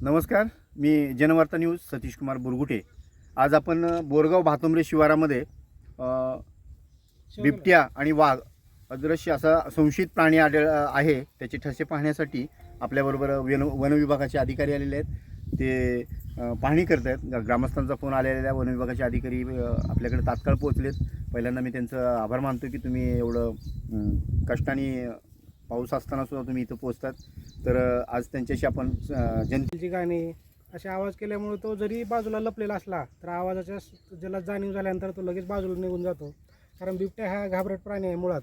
नमस्कार मी जनवार्ता न्यूज सतीश कुमार बुरगुटे. आज आपण बोरगाव भातुंबरे शिवारामध्ये बिबट्या आणि वाघ अदृश्य असा संशयित प्राणी आढळ आहे. त्याचे ठसे पाहण्यासाठी आपल्याबरोबर वन वन विभागाचे अधिकारी आलेले आहेत. ते पाहणी करत आहेत ग्रामस्थांचा फोन आलेल्या वन विभागाचे अधिकारी आपल्याकडे तात्काळ पोहोचलेत. पहिल्यांदा मी त्यांचं आभार मानतो की तुम्ही एवढं कष्टाने पाऊस असताना सुद्धा तुम्ही इथं पोहोचतात. तर आज त्यांच्याशी आपण जनतेची गाणी असे आवाज केल्यामुळे तो जरी बाजूला लपलेला असला तर आवाजाच्या ज्याला जाणीव झाल्यानंतर तो लगेच बाजूला निघून जातो. कारण बिबट्या हा घाबरट प्राणी आहे मुळात.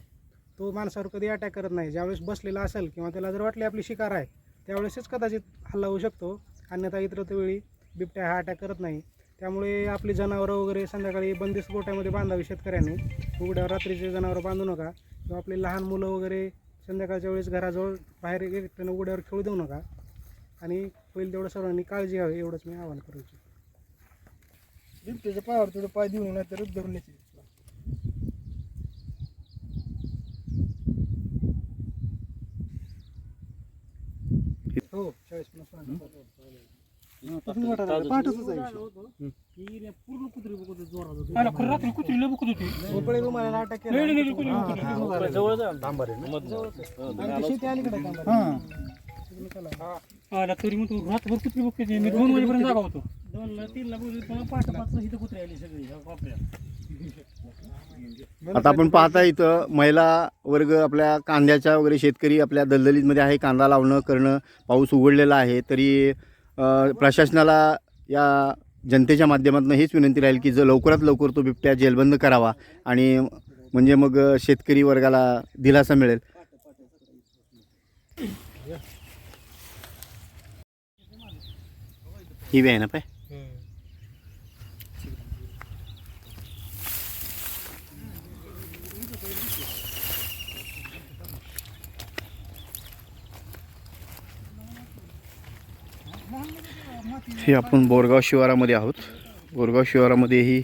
तो माणसावर कधी अटॅक करत नाही. ज्यावेळेस बसलेला असेल किंवा त्याला जर वाटले आपली शिकार आहे त्यावेळेसच कदाचित हल्ला होऊ शकतो. अन्यथा इतर वेळी बिबट्या हा अटॅक करत नाही. त्यामुळे आपली जनावरं वगैरे संध्याकाळी बंदिस्त गोट्यामध्ये बांधावी शेतकऱ्यांनी. उघड्यावर रात्रीचे जनावरं बांधू नका. किंवा आपली लहान मुलं वगैरे संध्याकाळच्या वेळेस घराजवळ बाहेर एकट्यानं उघड्यावर खेळू देऊ नका. आणि पहिले तेवढं सर्वांनी काळजी घ्यावी एवढंच मी आवाहन करू इच्छितो. बिबट्याच्या पायावर थोडं पाय देऊ नाही तर धरून येते हो चाळीस पन्नास भोपळे रुमाला अटॅक केला. शेती अलीकडे आला तरी मग तू रात्रभर कुत्री बघते मी दोन वाजेपर्यंत जागा होतो. दोनला तीनला बोलली पण पाच पाच इथं कुत्री आली सगळी. ह्या पापड्या आता आपण पाहता इथं महिला वर्ग आपल्या कांद्याच्या वगैरे शेतकरी आपल्या दलदलीमध्ये आहे. कांदा लावणं करणं पाऊस उघडलेला आहे. तरी प्रशासनाला या जनतेच्या माध्यमातून हेच विनंती राहील की जर लवकरात लवकर तो बिबट्या जेलबंद करावा आणि म्हणजे मग शेतकरी वर्गाला दिलासा मिळेल. ही वे आहे ना पाय? हे आपण बोरगाव शिवारामध्ये आहोत. बोरगाव शिवारामध्ये ही